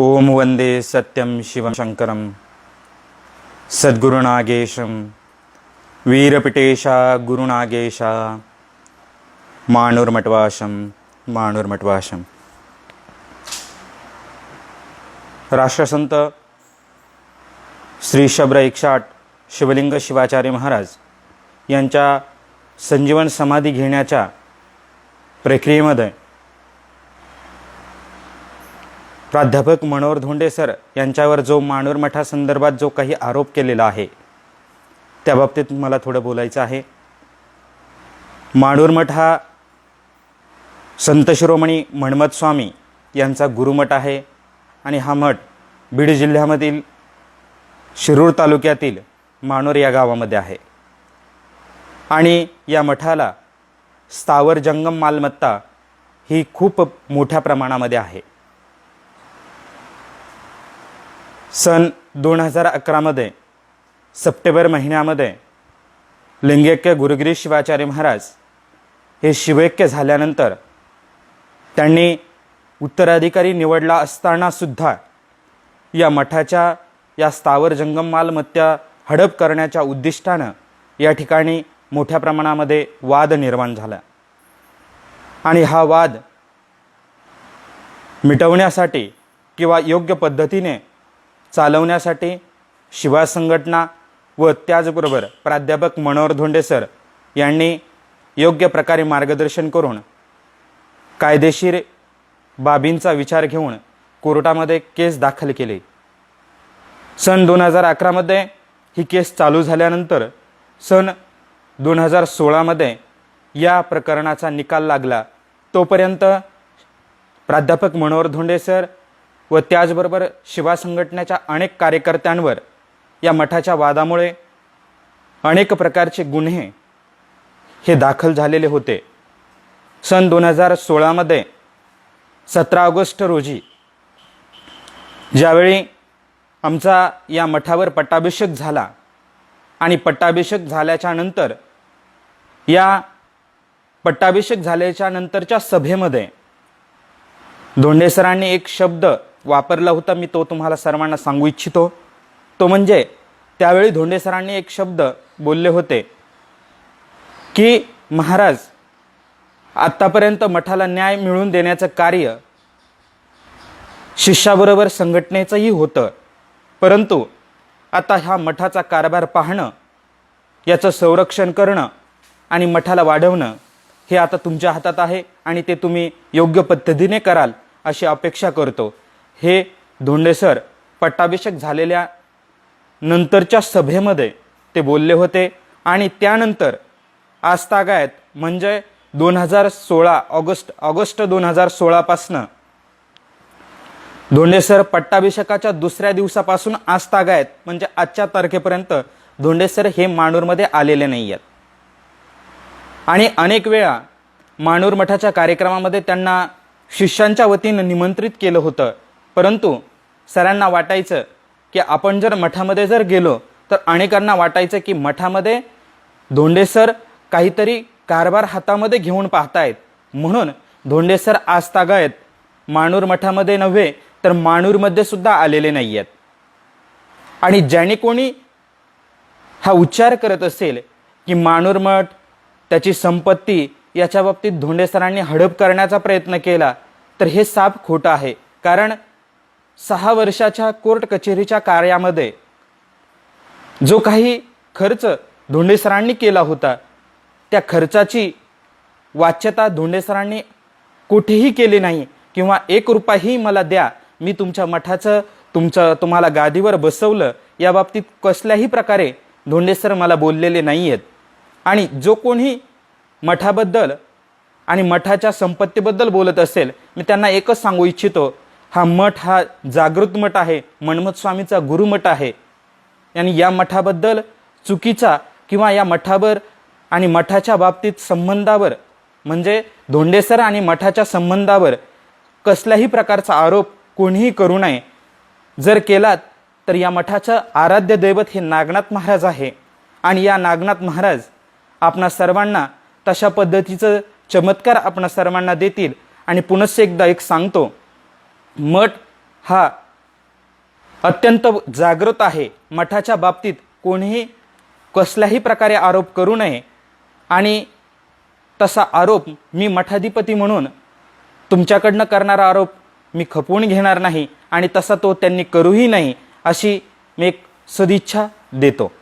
ओम वंदे सत्यं शिवं शङ्करं सद्गुरुनागेशं वीरपिटेशा गुरुनागेशा माणूरमटवाशं माणूरमटवाशम राष्ट्रसंत श्री शब्र एकशे शिवलिंग शिवाचार्य महाराज यांच्या संजीवन समाधी घेण्याच्या प्रक्रियेमध्ये प्राध्यापक मनोहर धोंडे सर यांच्यावर जो माणूर मठासंदर्भात जो काही आरोप केलेला आहे त्या बाबतीत मला थोडं बोलायचं आहे. माणूर मठ हा संत शिरोमणी म्हणमत स्वामी यांचा गुरुमठ आहे आणि हा मठ बीड जिल्ह्यामधील शिरूर तालुक्यातील माणूर या गावामध्ये आहे. आणि या मठाला स्थावर जंगम मालमत्ता ही खूप मोठ्या प्रमाणामध्ये आहे. सन दोन हजार अकरामध्ये सप्टेंबर महिन्यामध्ये लिंगैक्य गुरुगिरी शिवाचार्य महाराज हे शिवैक्य झाल्यानंतर त्यांनी उत्तराधिकारी निवडला असतानासुद्धा या मठाच्या या स्थावर जंगम मालमत्ता हडप करण्याच्या उद्दिष्टानं या ठिकाणी मोठ्या प्रमाणामध्ये वाद निर्माण झाला. आणि हा वाद मिटवण्यासाठी किंवा योग्य पद्धतीने चालवण्यासाठी शिवा संघटना व त्याचबरोबर प्राध्यापक मनोहर धोंडे सर यांनी योग्य प्रकारे मार्गदर्शन करून कायदेशीर बाबींचा विचार घेऊन कोर्टामध्ये केस दाखल केली. सन दोन हजार अकरामध्ये ही केस चालू झाल्यानंतर सन दोन हजार सोळामध्ये या प्रकरणाचा निकाल लागला. तोपर्यंत प्राध्यापक मनोहर धोंडे सर व त्याचबरोबर शिवा संघटनेच्या अनेक कार्यकर्त्यांवर या मठाच्या वादामुळे अनेक प्रकारचे गुन्हे हे दाखल झालेले होते. सन दोन हजार सोळामध्ये सतरा ऑगस्ट रोजी ज्यावेळी आमचा या मठावर पट्टाभिषेक झाला आणि पट्टाभिषेक झाल्याच्यानंतर या पट्टाभिषेक झाल्याच्या नंतरच्या सभेमध्ये धोंडेसरांनी एक शब्द वापरला होता मी तो तुम्हाला सर्वांना सांगू इच्छितो. तो म्हणजे त्यावेळी धोंडे सरांनी एक शब्द बोलले होते की महाराज आत्तापर्यंत मठाला न्याय मिळवून देण्याचं कार्य शिष्याबरोबर संघटनेचंही होतं. परंतु आता ह्या मठाचा कारभार पाहणं याचं संरक्षण करणं आणि मठाला वाढवणं हे आता तुमच्या हातात आहे आणि ते तुम्ही योग्य पद्धतीने कराल अशी अपेक्षा करतो. हे धोंडेसर पट्टाभिषेक झालेल्या नंतरच्या सभेमध्ये ते बोलले होते आणि त्यानंतर आजतागायत म्हणजे दोन हजार सोळा ऑगस्ट ऑगस्ट दोन हजार सोळापासनं. धोंडेसर पट्टाभिषेकाच्या दुसऱ्या दिवसापासून आजतागायत म्हणजे आजच्या तारखेपर्यंत धोंडेसर हे माणूरमध्ये आलेले नाही आहेत आणि अनेक वेळा माणूर मठाच्या कार्यक्रमामध्ये त्यांना शिष्यांच्या वतीनं निमंत्रित केलं होतं. परंतु सरांना वाटायचं की आपण जर मठामध्ये जर गेलो तर अनेकांना वाटायचं की मठामध्ये धोंडे सर काहीतरी कारभार हातामध्ये घेऊन पाहतायत. म्हणून धोंडे सर आजतागायत माणूर मठामध्ये नव्हे तर माणूरमध्ये सुद्धा आलेले नाही आहेत आणि ज्याने कोणी हा उच्चार करत असेल की माणूर मठ त्याची संपत्ती याच्या बाबतीत धोंडे सरांनी हडप करण्याचा प्रयत्न केला तर हे साप खोटं आहे. कारण सहा वर्षाच्या कोर्ट कचेरीच्या कार्यामध्ये जो काही खर्च धोंडेसरांनी केला होता त्या खर्चाची वाच्यता धोंडेसरांनी कुठेही केली नाही किंवा एक रुपयाही मला द्या मी तुमच्या मठाचं तुमचं तुम्हाला गादीवर बसवलं या बाबतीत कसल्याही प्रकारे धोंडेसर मला बोललेले नाही आहेत आणि जो कोणी मठाबद्दल आणि मठाच्या संपत्तीबद्दल बोलत असेल मी त्यांना एकच सांगू इच्छितो हा मठ हा जागृत मठ आहे मन्मथ स्वामीचा गुरुमठ आहे. आणि या मठाबद्दल चुकीचा किंवा या मठावर आणि मठाच्या बाबतीत संबंधावर म्हणजे धोंडेसर आणि मठाच्या संबंधावर कसल्याही प्रकारचा आरोप कोणीही करू नये. जर केलात तर या मठाचं आराध्य दैवत हे नागनाथ महाराज आहे. आणि या नागनाथ महाराज आपणा सर्वांना तशा पद्धतीचं चमत्कार आपणा सर्वांना देतील. आणि पुनश्च एकदा एक सांगतो मठ हा अत्यंत जागृत आहे. मठाच्या बाबतीत कोणीही कसल्याही प्रकारे आरोप करू नये. आणि तसा आरोप मी मठाधिपती म्हणून तुमच्याकडनं करणारा आरोप मी खपवून घेणार नाही आणि तसा तो त्यांनी करूही नाही अशी मी एक सदिच्छा देतो.